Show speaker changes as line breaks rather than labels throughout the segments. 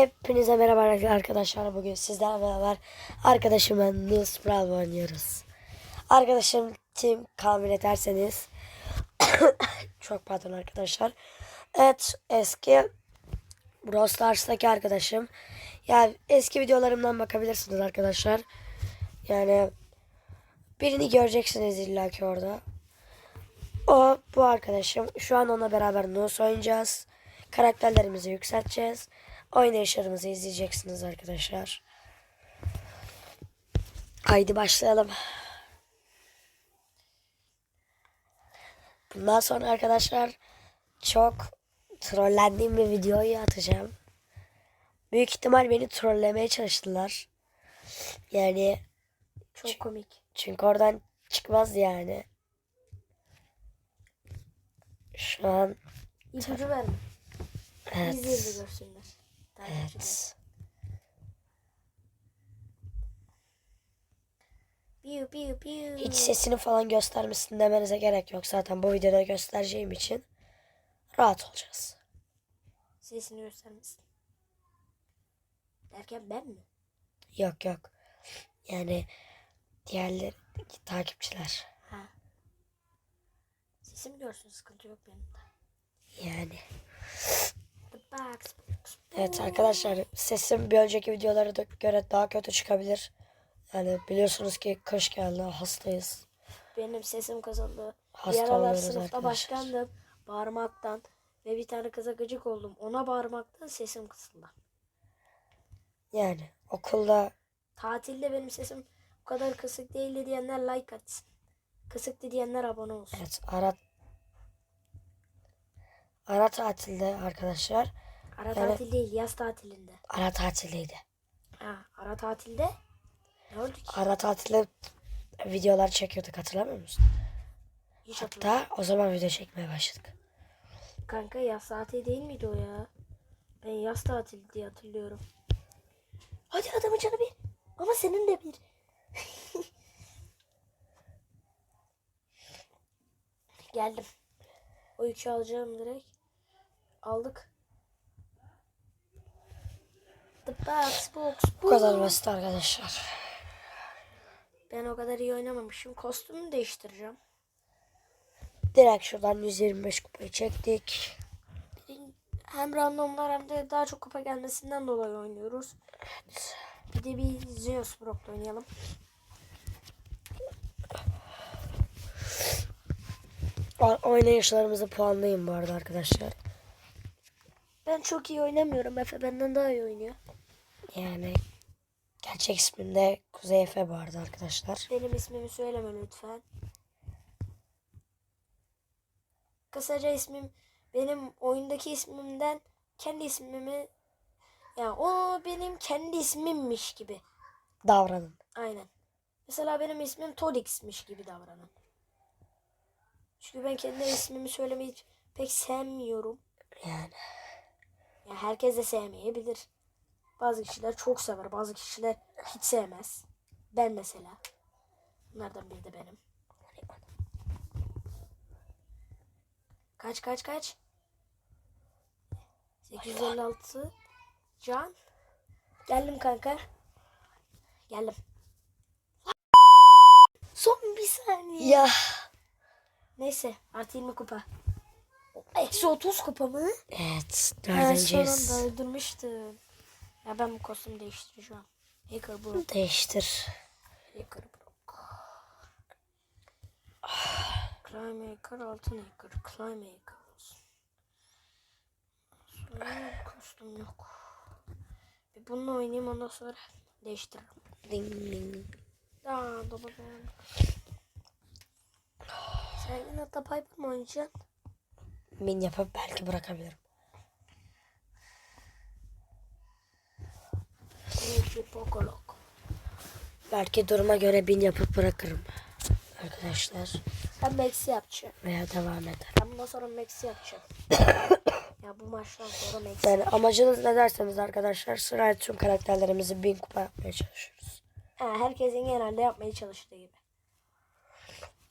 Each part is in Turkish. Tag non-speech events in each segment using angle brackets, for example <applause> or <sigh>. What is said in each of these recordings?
Hepinize merhaba arkadaşlar. Bugün sizlerle beraber arkadaşımla Nus Brawl oynuyoruz. Arkadaşım kim tahmin ederseniz <coughs> çok pardon arkadaşlar. Evet eski Brawl Stars'taki arkadaşım. Yani eski videolarımdan bakabilirsiniz arkadaşlar. Yani birini göreceksiniz illaki orada. O bu arkadaşım. Şu an onunla beraber Nus oynayacağız. Karakterlerimizi yükselteceğiz. Oynayışlarımızı izleyeceksiniz arkadaşlar. Haydi başlayalım. Bundan sonra arkadaşlar çok trollendiğim bir videoyu atacağım. Büyük ihtimal beni trollemeye çalıştılar. Yani
Çok komik.
çünkü oradan çıkmaz yani. Şu an
İpucu verme.
evet.
İzleyin de görsünler.
Evet.
Piu piu piu.
Hiç sesini falan göstermesin demenize gerek yok. Zaten bu videoda göstereceğim için rahat olacağız.
Sesini göstermesin. Derken ben mi?
Yok yok. Yani diğerleri takipçiler.
Ha. Sesim görsün sıkıntı yok benim de.
Yani. Evet arkadaşlar sesim bir önceki videolara da göre daha kötü çıkabilir. Yani biliyorsunuz ki kış geldi hastayız.
Benim sesim kazıldı.
Hasta
aralar
oluyoruz
sınıfta
arkadaşlar.
başkandım. Bağırmaktan. Ve bir tane kıza gıcık oldum. Ona bağırmaktan sesim kısıldı.
Yani okulda
Tatilde benim sesim bu kadar kısık değildi diyenler like atsın. Kısıktı diyenler abone olsun.
evet ara ara tatilde arkadaşlar
Ara
Yani-
tatil değil yaz tatilinde.
ara tatildeydi.
Ha, ara tatilde ne oldu ki?
Ara tatilde videolar çekiyorduk hatırlamıyor musun?
Hiç.
Hatta o zaman video çekmeye başladık.
Kanka yaz tatili değil miydi o ya? Ben yaz tatili diye hatırlıyorum. Hadi adamın canı bir. Ama senin de bir. <laughs> Geldim. O yükü alacağım direkt. Aldık. The box box
Bu kadar basit arkadaşlar.
Ben o kadar iyi oynamamışım. Kostümü değiştireceğim.
Direkt şuradan 125 kupayı çektik.
Hem randomlar hem de daha çok kupa gelmesinden dolayı oynuyoruz. Bir de bir Zeus Brock'la oynayalım.
Oynayışlarımızı puanlayayım bu arada arkadaşlar.
Ben çok iyi oynamıyorum. Efe benden daha iyi oynuyor.
Yani gerçek ismim de Kuzey Efe bu arada arkadaşlar.
Benim ismimi söyleme lütfen. Kısaca ismim benim oyundaki ismimden kendi ismimi yani o benim kendi ismimmiş gibi.
Davranın.
Aynen. Mesela benim ismim Todix'miş gibi davranın. Çünkü ben kendi ismimi söylemeyi pek sevmiyorum.
Yani
Ya herkes de sevmeyebilir. Bazı kişiler çok sever, bazı kişiler hiç sevmez. Ben mesela. Bunlardan biri de benim. Kaç kaç kaç? 856 Can. Geldim kanka. Geldim. Son bir saniye.
ya
Neyse artı 20 kupa. Eksi 30 kupa mı?
evet
Ben
dördüncüyüz.
anda öldürmüştüm. Ya ben bu kostümü değiştireceğim. Hacker Brock.
Değiştir.
Hacker Brock. Climb Hacker, altın Hacker. Climb Hacker olsun. Sonra kostüm yok. Bir bununla oynayayım ondan sonra değiştiririm.
Ding ding.
Aa, ben. Sen yine Piper mı oynayacaksın?
Min yapıp belki bırakabilirim. Belki duruma göre bin yapıp bırakırım. Arkadaşlar
Ben Max'i yapacağım.
veya devam eder.
Ben bundan sonra Max'i yapacağım. <coughs> ya bu maçtan sonra Max.
Yani amacınız ne derseniz arkadaşlar sırayla tüm karakterlerimizi bin kupa yapmaya çalışıyoruz.
Ha, herkesin genelde yapmaya çalıştığı gibi.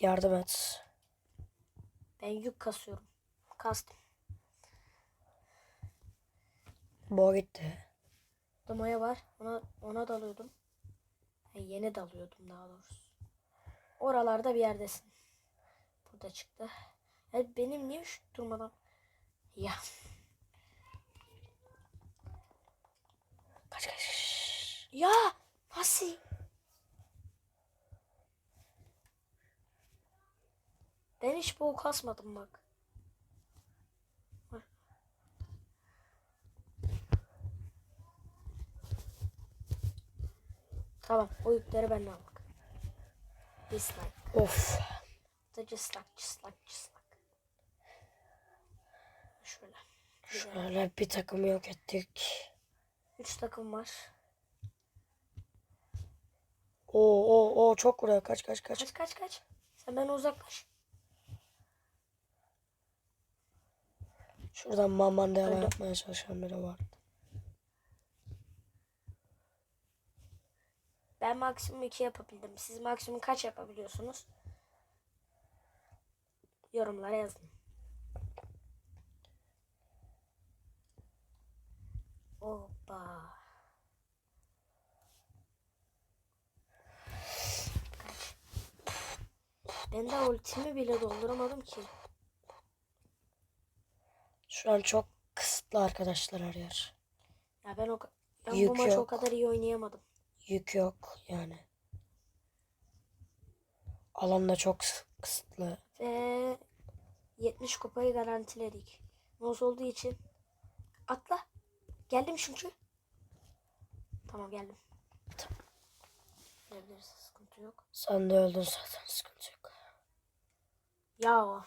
Yardım et.
Ben yük kasıyorum. Kastım.
Bo gitti.
Burada maya var. Ona ona dalıyordum. Ha, yeni dalıyordum daha doğrusu. Oralarda bir yerdesin. Burada çıktı. Ya benim niye şu durmadan? Ya
Kaç kaç.
ya nasıl? Ben hiç boğ kasmadım. Bak. Tamam o yükleri benden aldık. Dislike.
Of.
Da dislike, dislike, dislike. Şöyle. Güzel.
Şöyle bir takımı yok ettik.
Üç takım var.
Oo oo oo çok vuruyor. Kaç kaç kaç.
Kaç kaç kaç. Sen bana uzaklaş.
Şuradan mamandela
Öldüm.
yapmaya çalışan biri var.
Ben maksimum 2 yapabildim. Siz maksimum kaç yapabiliyorsunuz? Yorumlara yazın. Kaç. Ben daha ultimi bile dolduramadım ki.
Şu an çok kısıtlı arkadaşlar yer.
Ya ben o ben
Yük
bu maçı o
yok.
kadar iyi oynayamadım.
Yük yok yani. Alan da çok kıs- kısıtlı.
Ve 70 kupayı garantiledik. Moz olduğu için atla. Geldim çünkü. Tamam geldim.
Tamam.
Gelebiliriz sıkıntı yok.
Sen de öldün zaten sıkıntı yok.
Ya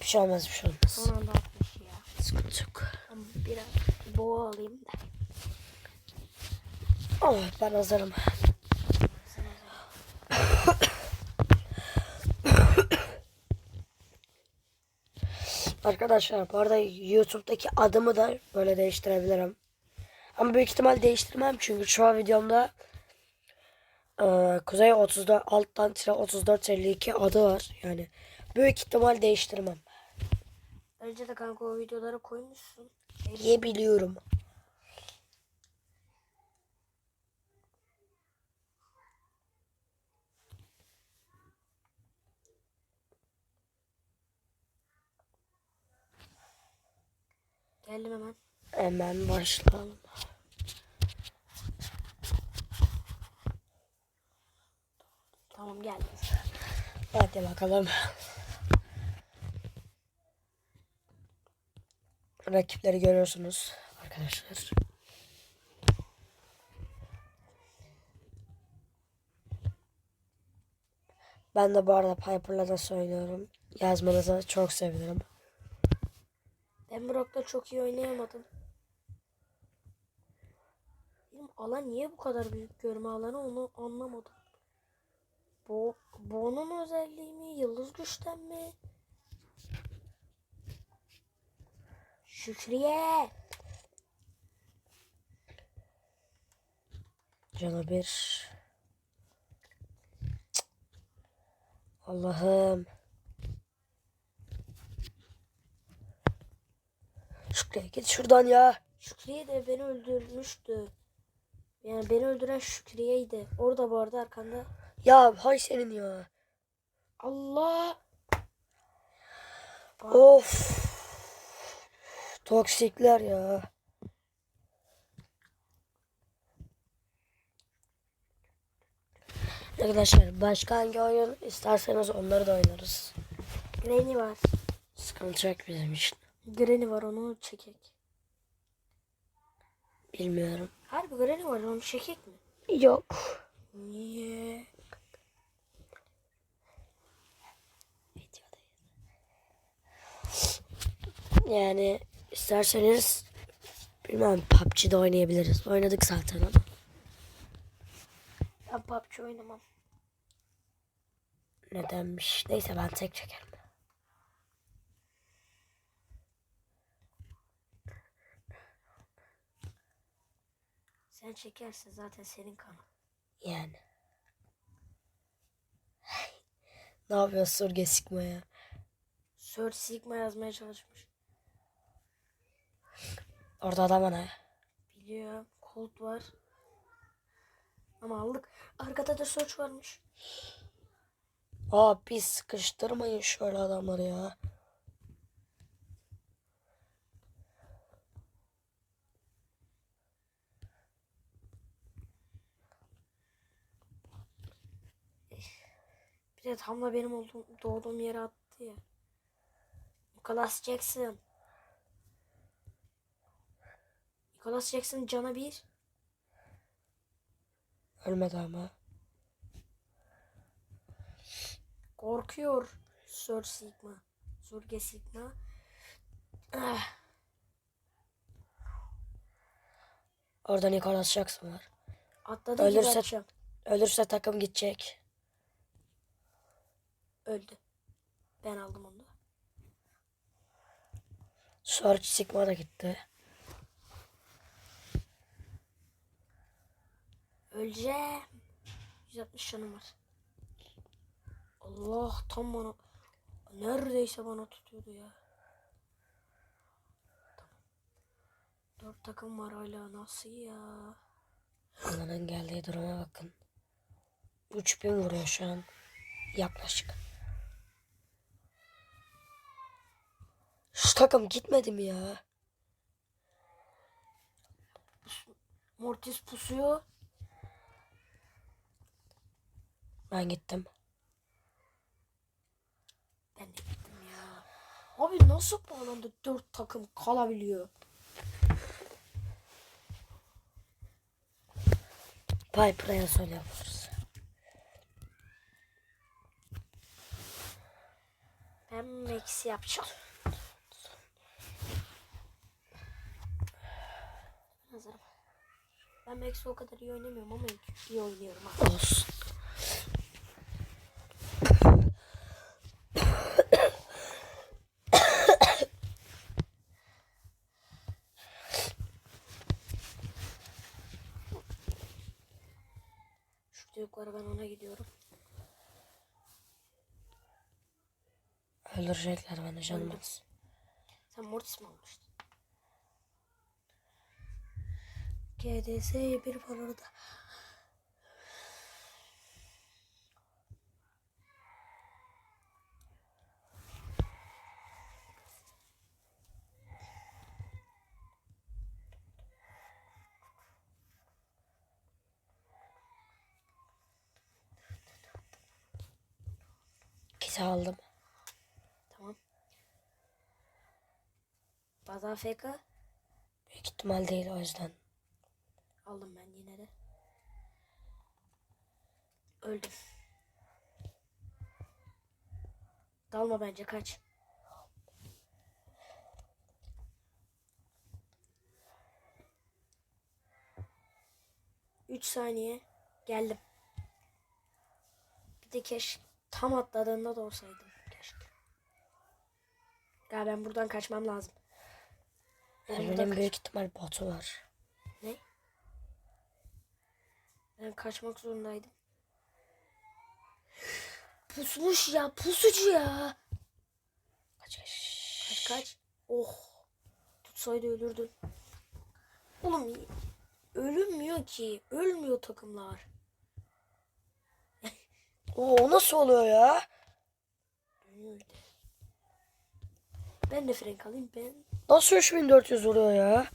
Bir şey olmaz bir şey olmaz.
son anda atmış ya.
Sıkıntı yok.
Ama biraz boğa alayım da.
Evet ben hazırım. Arkadaşlar bu arada YouTube'daki adımı da böyle değiştirebilirim. Ama büyük ihtimal değiştirmem çünkü şu an videomda e, Kuzey 34 alttan tire 3452 adı var. Yani büyük ihtimal değiştirmem
Önce de kanka o videoları koymuşsun.
diye
Geldim hemen.
Hemen başlayalım.
Tamam geldim.
Hadi bakalım. Rakipleri görüyorsunuz arkadaşlar. Ben de bu arada Piper'la da söylüyorum. Yazmanızı çok sevinirim.
Ben Brock'ta çok iyi oynayamadım. Benim alan niye bu kadar büyük görme alanı onu anlamadım. Bu Bo'nun özelliği mi? Yıldız güçten mi? Şükriye.
Canı bir. Allah'ım. Şükrü git şuradan ya.
Şükriye de beni öldürmüştü. Yani beni öldüren Şükriye'ydi. Orada bu arada arkanda.
Ya hay senin ya.
Allah.
Of. Toksikler ya. Arkadaşlar başka hangi oyun isterseniz onları da oynarız.
Granny var.
Sıkıntı yok bizim için.
Granny var onu çekek.
Bilmiyorum.
Harbi Granny var onu çekek mi?
Yok.
Niye?
Yani isterseniz bilmem PUBG'de oynayabiliriz. Oynadık zaten ama.
Ben PUBG oynamam.
Nedenmiş. Neyse ben tek çekerim.
Sen çekersin zaten senin kanın.
Yani. <laughs> ne yapıyor Surge Sigma ya?
Sir Sigma yazmaya çalışmış.
Orada adam ne?
Biliyorum. Colt var. Ama aldık. Arkada da Search varmış.
Abi sıkıştırmayın şöyle adamları ya.
Bir de tam da benim olduğum, doğduğum yere attı ya. Nicholas Jackson. Nicholas Jackson cana bir.
Ölmedi ama.
Korkuyor. Sir Sigma. Surge Sigma. Ah,
Orada Nicholas Jackson var.
atladı
Ölürse-. Ölürse takım gidecek.
Öldü. Ben aldım onu.
Search Sigma da gitti.
Öleceğim. 160 canım var. Allah tam bana neredeyse bana tutuyordu ya. Tamam. Dört takım var hala nasıl ya?
Onların geldiği duruma bakın. 3000 vuruyor şu an. Yaklaşık. Şu takım gitmedi mi ya?
Mortis pusuyor.
Ben gittim.
Ben de gittim ya. Abi nasıl bağlandı dört takım kalabiliyor?
Piper'a söyle yaparız.
Ben Max'i yapacağım. Hazırım. Ben Max'i o kadar iyi oynamıyorum ama iyi oynuyorum ha.
Olsun.
Şurada yukarı ben ona gidiyorum.
Öldürecekler beni canım.
Sen Mortis mi almıştın? GDS bir var orada.
İkisi aldım.
Tamam. Bazı AFK
Büyük ihtimal değil o yüzden.
Aldım ben yine de. Öldüm. Dalma bence kaç. Üç saniye geldim. Bir de keş tam atladığında da olsaydım keşke. Ya ben buradan kaçmam lazım. Benim buradan kaç-
büyük ihtimal botu var.
Ne? Ben kaçmak zorundaydım. Pusmuş ya, pusucu ya.
Kaç
Kaç kaç. Oh. Tutsaydı ölürdün. Oğlum ölünmüyor ki. Ölmüyor takımlar. <laughs>
Oo, o nasıl oluyor ya?
Ben de frenk alayım ben.
Nasıl 3400 vuruyor ya?